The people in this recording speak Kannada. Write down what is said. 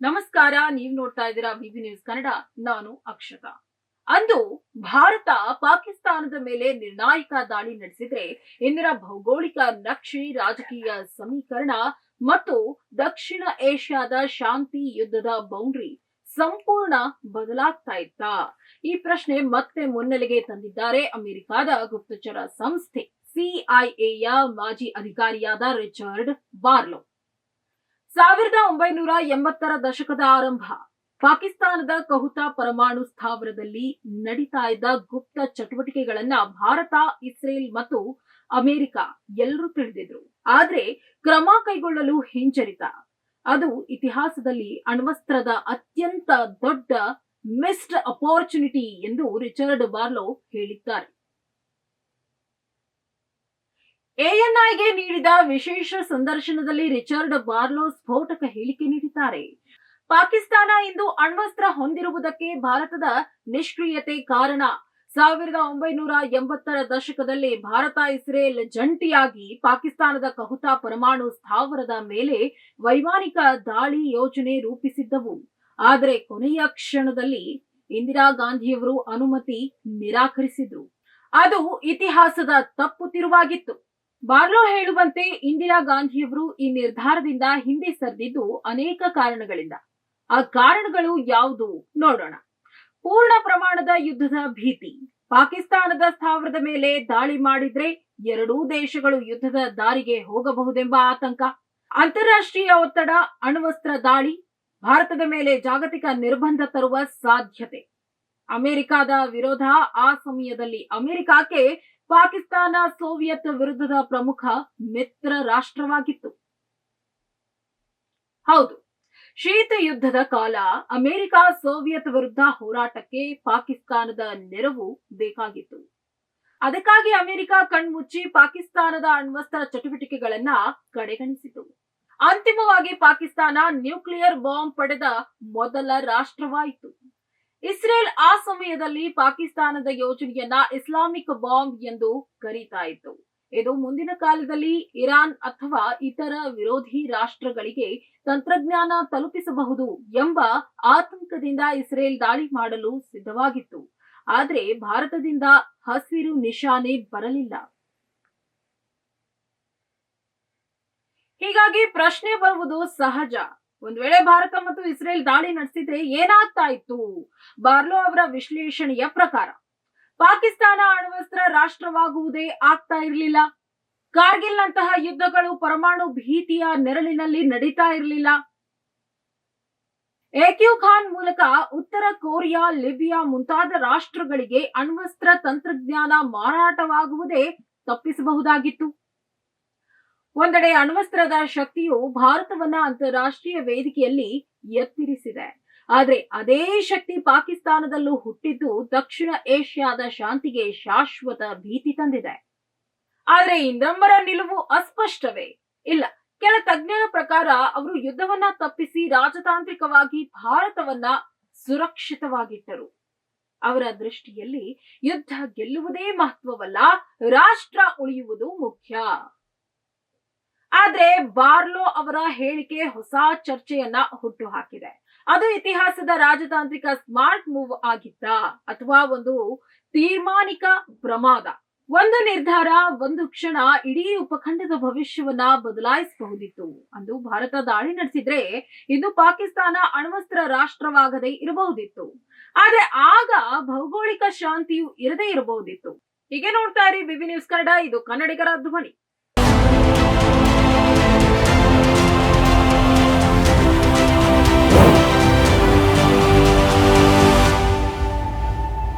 ನಮಸ್ಕಾರ, ನೀವ್ ನೋಡ್ತಾ ಇದ್ದೀರಾ ಬಿಬಿ ನ್ಯೂಸ್ ಕನ್ನಡ, ನಾನು ಅಕ್ಷತಾ. ಅಂದು ಭಾರತ ಪಾಕಿಸ್ತಾನದ ಮೇಲೆ ನಿರ್ಣಾಯಕ ದಾಳಿ ನಡೆಸಿದ್ರೆ ಇಂದಿನ ಭೌಗೋಳಿಕ ನಕ್ಷೆ, ರಾಜಕೀಯ ಸಮೀಕರಣ ಮತ್ತು ದಕ್ಷಿಣ ಏಷ್ಯಾದ ಶಾಂತಿ ಯುದ್ಧದ ಬೌಂಡ್ರಿ ಸಂಪೂರ್ಣ ಬದಲಾಗ್ತಾ ಇತ್ತಾ. ಈ ಪ್ರಶ್ನೆ ಮತ್ತೆ ಮುನ್ನೆಲೆಗೆ ತಂದಿದ್ದಾರೆ ಅಮೆರಿಕದ ಗುಪ್ತಚರ ಸಂಸ್ಥೆ ಸಿಐಎಯ ಮಾಜಿ ಅಧಿಕಾರಿಯಾದ ರಿಚರ್ಡ್ ಬಾರ್ಲೋ. ಸಾವಿರದ ಒಂಬೈನೂರ ಎಂಬತ್ತರ ದಶಕದ ಆರಂಭ, ಪಾಕಿಸ್ತಾನದ ಕಹುತಾ ಪರಮಾಣು ಸ್ಥಾವರದಲ್ಲಿ ನಡೀತಾ ಇದ್ದ ಗುಪ್ತ ಚಟುವಟಿಕೆಗಳನ್ನ ಭಾರತ, ಇಸ್ರೇಲ್ ಮತ್ತು ಅಮೆರಿಕ ಎಲ್ಲರೂ ತಿಳಿದಿದ್ರು. ಆದ್ರೆ ಕ್ರಮ ಕೈಗೊಳ್ಳಲು ಹಿಂಜರಿತ. ಅದು ಇತಿಹಾಸದಲ್ಲಿ ಅಣ್ವಸ್ತ್ರದ ಅತ್ಯಂತ ದೊಡ್ಡ ಮಿಸ್ಡ್ ಅಪಾರ್ಚುನಿಟಿ ಎಂದು ರಿಚರ್ಡ್ ಬಾರ್ಲೋ ಹೇಳಿದ್ದಾರೆ. ಎಎನ್ಐಗೆ ನೀಡಿದ ವಿಶೇಷ ಸಂದರ್ಶನದಲ್ಲಿ ರಿಚರ್ಡ್ ಬಾರ್ಲೋ ಸ್ಫೋಟಕ ಹೇಳಿಕೆ ನೀಡಿದ್ದಾರೆ. ಪಾಕಿಸ್ತಾನ ಇಂದು ಅಣ್ವಸ್ತ್ರ ಹೊಂದಿರುವುದಕ್ಕೆ ಭಾರತದ ನಿಷ್ಕ್ರಿಯತೆ ಕಾರಣ. ಸಾವಿರದ ಒಂಬೈನೂರ ಎಂಬತ್ತರ ದಶಕದಲ್ಲಿ ಭಾರತ ಇಸ್ರೇಲ್ ಜಂಟಿಯಾಗಿ ಪಾಕಿಸ್ತಾನದ ಕಹುತಾ ಪರಮಾಣು ಸ್ಥಾವರದ ಮೇಲೆ ವೈಮಾನಿಕ ದಾಳಿ ಯೋಜನೆ ರೂಪಿಸಿದ್ದವು. ಆದರೆ ಕೊನೆಯ ಕ್ಷಣದಲ್ಲಿ ಇಂದಿರಾ ಗಾಂಧಿಯವರು ಅನುಮತಿ ನಿರಾಕರಿಸಿದ್ರು. ಅದು ಇತಿಹಾಸದ ತಪ್ಪು ತಿರುವಾಗಿತ್ತು. ಬಾರ್ಲೋ ಹೇಳುವಂತೆ ಇಂದಿರಾ ಗಾಂಧಿಯವರು ಈ ನಿರ್ಧಾರದಿಂದ ಹಿಂದೆ ಸರಿದಿದ್ದು ಅನೇಕ ಕಾರಣಗಳಿಂದ. ಆ ಕಾರಣಗಳು ಯಾವುದು ನೋಡೋಣ. ಪೂರ್ಣ ಪ್ರಮಾಣದ ಯುದ್ಧದ ಭೀತಿ. ಪಾಕಿಸ್ತಾನದ ಸ್ಥಾವರದ ಮೇಲೆ ದಾಳಿ ಮಾಡಿದ್ರೆ ಎರಡೂ ದೇಶಗಳು ಯುದ್ಧದ ದಾರಿಗೆ ಹೋಗಬಹುದೆಂಬ ಆತಂಕ. ಅಂತಾರಾಷ್ಟ್ರೀಯ ಒತ್ತಡ, ಅಣ್ವಸ್ತ್ರ ದಾಳಿ, ಭಾರತದ ಮೇಲೆ ಜಾಗತಿಕ ನಿರ್ಬಂಧ ತರುವ ಸಾಧ್ಯತೆ. ಅಮೆರಿಕದ ವಿರೋಧ ಆ ಸಮಯದಲ್ಲಿ ಅಮೆರಿಕಕ್ಕೆ ಪಾಕಿಸ್ತಾನ ಸೋವಿಯತ್ ವಿರುದ್ಧದ ಪ್ರಮುಖ ಮಿತ್ರ ರಾಷ್ಟ್ರವಾಗಿತ್ತು. ಹೌದು, ಶೀತ ಯುದ್ಧದ ಕಾಲ ಅಮೆರಿಕ ಸೋವಿಯತ್ ವಿರುದ್ಧ ಹೋರಾಟಕ್ಕೆ ಪಾಕಿಸ್ತಾನದ ನೆರವು ಬೇಕಾಗಿತ್ತು. ಅದಕ್ಕಾಗಿ ಅಮೆರಿಕ ಕಣ್ಮುಚ್ಚಿ ಪಾಕಿಸ್ತಾನದ ಅಣ್ವಸ್ತ್ರ ಚಟುವಟಿಕೆಗಳನ್ನ ಕಡೆಗಣಿಸಿತು. ಅಂತಿಮವಾಗಿ ಪಾಕಿಸ್ತಾನ ನ್ಯೂಕ್ಲಿಯರ್ ಬಾಂಬ್ ಪಡೆದ ಮೊದಲ ರಾಷ್ಟ್ರವಾಯಿತು. ಇಸ್ರೇಲ್ ಆ ಸಮಯದಲ್ಲಿ ಪಾಕಿಸ್ತಾನದ ಯೋಜನೆಯನ್ನ ಇಸ್ಲಾಮಿಕ್ ಬಾಂಬ್ ಎಂದು ಕರೀತಾ ಇತ್ತು. ಇದು ಮುಂದಿನ ಕಾಲದಲ್ಲಿ ಇರಾನ್ ಅಥವಾ ಇತರ ವಿರೋಧಿ ರಾಷ್ಟ್ರಗಳಿಗೆ ತಂತ್ರಜ್ಞಾನ ತಲುಪಿಸಬಹುದು ಎಂಬ ಆತಂಕದಿಂದ ಇಸ್ರೇಲ್ ದಾಳಿ ಮಾಡಲು ಸಿದ್ಧವಾಗಿತ್ತು. ಆದರೆ ಭಾರತದಿಂದ ಹಸಿರು ನಿಶಾನೆ ಬರಲಿಲ್ಲ. ಹೀಗಾಗಿ ಪ್ರಶ್ನೆ ಬರುವುದು ಸಹಜ. ಒಂದ್ ವೇಳೆ ಭಾರತ ಮತ್ತು ಇಸ್ರೇಲ್ ದಾಳಿ ನಡೆಸಿದ್ರೆ ಏನಾಗ್ತಾ ಇತ್ತು? ಬಾರ್ಲೋ ಅವರ ವಿಶ್ಲೇಷಣೆಯ ಪ್ರಕಾರ, ಪಾಕಿಸ್ತಾನ ಅಣ್ವಸ್ತ್ರ ರಾಷ್ಟ್ರವಾಗುವುದೇ ಆಗ್ತಾ ಇರಲಿಲ್ಲ. ಕಾರ್ಗಿಲ್ ನಂತಹ ಯುದ್ಧಗಳು ಪರಮಾಣು ಭೀತಿಯ ನೆರಳಿನಲ್ಲಿ ನಡೀತಾ ಇರಲಿಲ್ಲ. ಎಕ್ಯೂ ಖಾನ್ ಮೂಲಕ ಉತ್ತರ ಕೊರಿಯಾ, ಲಿಬಿಯಾ ಮುಂತಾದ ರಾಷ್ಟ್ರಗಳಿಗೆ ಅಣ್ವಸ್ತ್ರ ತಂತ್ರಜ್ಞಾನ ಮಾರಾಟವಾಗುವುದೇ ತಪ್ಪಿಸಬಹುದಾಗಿತ್ತು. ಒಂದೆಡೆ ಅಣ್ವಸ್ತ್ರದ ಶಕ್ತಿಯು ಭಾರತವನ್ನ ಅಂತಾರಾಷ್ಟ್ರೀಯ ವೇದಿಕೆಯಲ್ಲಿ ಎತ್ತಿರಿಸಿದೆ. ಆದ್ರೆ ಅದೇ ಶಕ್ತಿ ಪಾಕಿಸ್ತಾನದಲ್ಲೂ ಹುಟ್ಟಿದ್ದು ದಕ್ಷಿಣ ಏಷ್ಯಾದ ಶಾಂತಿಗೆ ಶಾಶ್ವತ ಭೀತಿ ತಂದಿದೆ. ಆದ್ರೆ ಇಂದ್ರಂಬರ ನಿಲುವು ಅಸ್ಪಷ್ಟವೇ? ಇಲ್ಲ, ಕೆಲ ತಜ್ಞರ ಪ್ರಕಾರ ಅವರು ಯುದ್ಧವನ್ನ ತಪ್ಪಿಸಿ ರಾಜತಾಂತ್ರಿಕವಾಗಿ ಭಾರತವನ್ನ ಸುರಕ್ಷಿತವಾಗಿಟ್ಟರು. ಅವರ ದೃಷ್ಟಿಯಲ್ಲಿ ಯುದ್ಧ ಗೆಲ್ಲುವುದೇ ಮಹತ್ವವಲ್ಲ, ರಾಷ್ಟ್ರ ಉಳಿಯುವುದು ಮುಖ್ಯ. ಆದ್ರೆ ಬಾರ್ಲೋ ಅವರ ಹೇಳಿಕೆ ಹೊಸ ಚರ್ಚೆಯನ್ನ ಹುಟ್ಟು ಹಾಕಿದೆ ಅದು ಇತಿಹಾಸದ ರಾಜತಾಂತ್ರಿಕ ಸ್ಮಾರ್ಟ್ ಮೂವ್ ಆಗಿದ್ದ ಅಥವಾ ಒಂದು ತೀರ್ಮಾನಿಕ ಪ್ರಮಾದ? ಒಂದು ನಿರ್ಧಾರ, ಒಂದು ಕ್ಷಣ ಇಡೀ ಉಪಖಂಡದ ಭವಿಷ್ಯವನ್ನ ಬದಲಾಯಿಸಬಹುದಿತ್ತು ಅಂದು ಭಾರತ ದಾಳಿ ನಡೆಸಿದ್ರೆ ಇಂದು ಪಾಕಿಸ್ತಾನ ಅಣ್ವಸ್ತ್ರ ರಾಷ್ಟ್ರವಾಗದೇ ಇರಬಹುದಿತ್ತು. ಆದ್ರೆ ಆಗ ಭೌಗೋಳಿಕ ಶಾಂತಿಯು ಇರದೇ ಇರಬಹುದಿತ್ತು. ಹೀಗೆ ನೋಡ್ತಾ ಇರಿ ಬಿಬಿ ನ್ಯೂಸ್ ಕನ್ನಡ, ಇದು ಕನ್ನಡಿಗರ ಧ್ವನಿ.